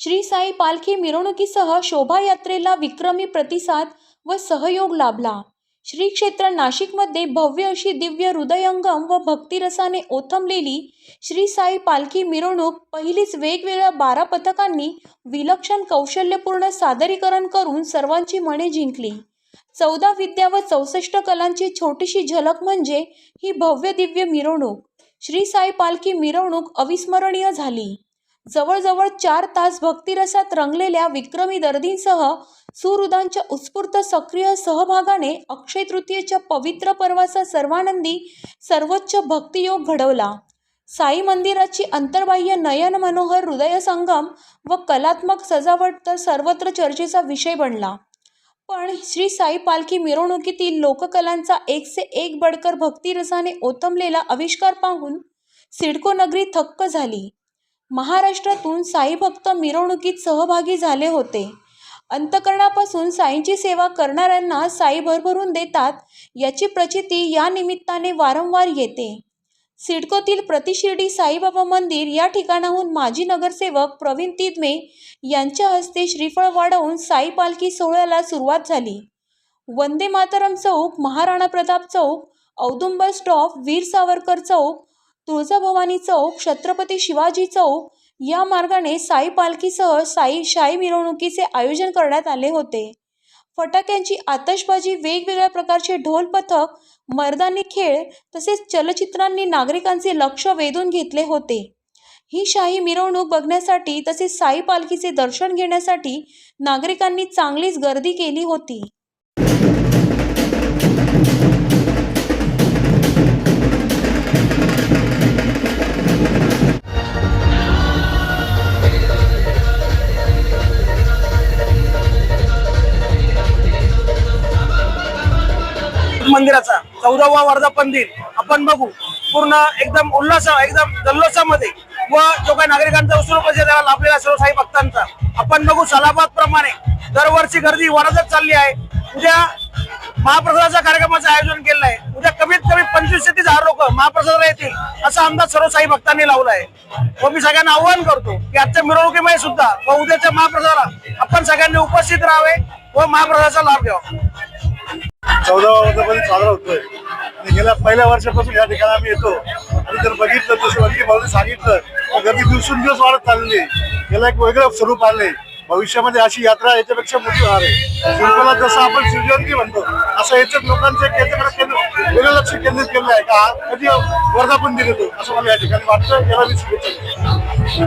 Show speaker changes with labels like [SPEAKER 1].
[SPEAKER 1] श्री साई पालखी मिरवणुकीसह शोभायात्रेला विक्रमी प्रतिसाद व सहयोग लाभला. श्री क्षेत्र नाशिकमध्ये भव्य अशी दिव्य हृदयंगम व भक्तिरसाने ओथंबलेली श्री साई पालखी मिरवणूक पहिलीच वेगवेगळ्या बारा पथकांनी विलक्षण कौशल्यपूर्ण सादरीकरण करून सर्वांची मने जिंकली. चौदा विद्या व चौसष्ट कलांची छोटीशी झलक म्हणजे ही भव्य दिव्य मिरवणूक. श्री साई पालखी मिरवणूक अविस्मरणीय झाली. जवळजवळ चार तास भक्तिरसात रंगलेल्या विक्रमी दर्दींसह सुहृदांच्या उत्स्फूर्त सक्रिय सहभागाने अक्षय तृतीयेच्या पवित्र पर्वाचा सर्वानंदी सर्वोच्च भक्तियोग घडवला. साई मंदिराची अंतर्बाह्य नयन मनोहर हृदय संगम व कलात्मक सजावट तर सर्वत्र चर्चेचा विषय बनला. पण श्री साई पालखी मिरवणुकीतील लोककलांचा एकसे एक बडकर भक्तिरसाने ओतमलेला आविष्कार पाहून सिडको नगरी थक्क झाली. महाराष्ट्रातून साई भक्त मिरवणुकीत सहभागी झाले होते. अंतकरणापासून साईंची सेवा करणाऱ्यांना साई भरभरून देतात याची प्रचिती या निमित्ताने वारंवार येते. सिडकोतील प्रतिशिर्डी साईबाबा मंदिर या ठिकाणाहून माजी नगरसेवक प्रवीण तिदमे यांच्या हस्ते श्रीफळ वाढवून साई पालखी सोहळ्याला सुरुवात झाली. वंदे मातरम चौक महाराणा प्रताप चौक औदुंबर स्टॉप वीर सावरकर चौक तुळजाभवानी चौक छत्रपती शिवाजी चौक या मार्गाने साई पालखीसह साई शाही मिरवणुकीचे आयोजन करण्यात आले होते. फटाक्यांची आतषबाजी वेगवेगळ्या प्रकारचे ढोल पथक मर्दानी खेळ तसेच चलचित्रांनी नागरिकांचे लक्ष वेधून घेतले होते. ही शाही मिरवणूक बघण्यासाठी तसेच साई पालखीचे दर्शन घेण्यासाठी नागरिकांनी चांगलीच गर्दी केली होती.
[SPEAKER 2] मंदिराचा. चौदावा वर्धापन दिन आपण बघू. पूर्ण एकदम उल्हास एकदम जल्लोषामध्ये. व जो काही नागरिकांचा उत्सव म्हणजे त्याला लाभलेला सर्व साई भक्तांचा. आपण बघू सलाबाद प्रमाणे दरवर्षी गर्दी वाढतच चालली आहे. उद्या महाप्रसादाच्या कार्यक्रमाचं आयोजन केलं आहे. उद्या कमीत कमी पंचवीस ते तीस हजार लोक महाप्रसादाला येतील असा अंदाज सर्व साई भक्तांनी लावला आहे. व मी सगळ्यांना आव्हान करतो की आजच्या मिरवणुकीमध्ये सुद्धा व उद्याच्या महाप्रसादाला आपण सगळ्यांनी उपस्थित राहावे व महाप्रसादाचा लाभ घ्यावा.
[SPEAKER 3] चौदा वर्षापासून साजरा होतोय. आणि गेल्या पहिल्या वर्षापासून या ठिकाणी आम्ही येतो. आणि जर बघितलं जसं वंकी भाऊने सांगितलं तर गर्दी दिवसून दिवस वाढत चालली याला एक वेगळं स्वरूप आले भविष्यामध्ये अशी यात्रा याच्यापेक्षा मोठी होणार आहे. शिल्पाला जसं आपण सृजनकी म्हणतो असं याच्यात लोकांचं एक याच्याकडे वेगळं लक्ष केंद्रित केलं आहे का कधी वर्धापन दिन येतो असं मला या ठिकाणी वाटतं. याला मी शुभेच्छा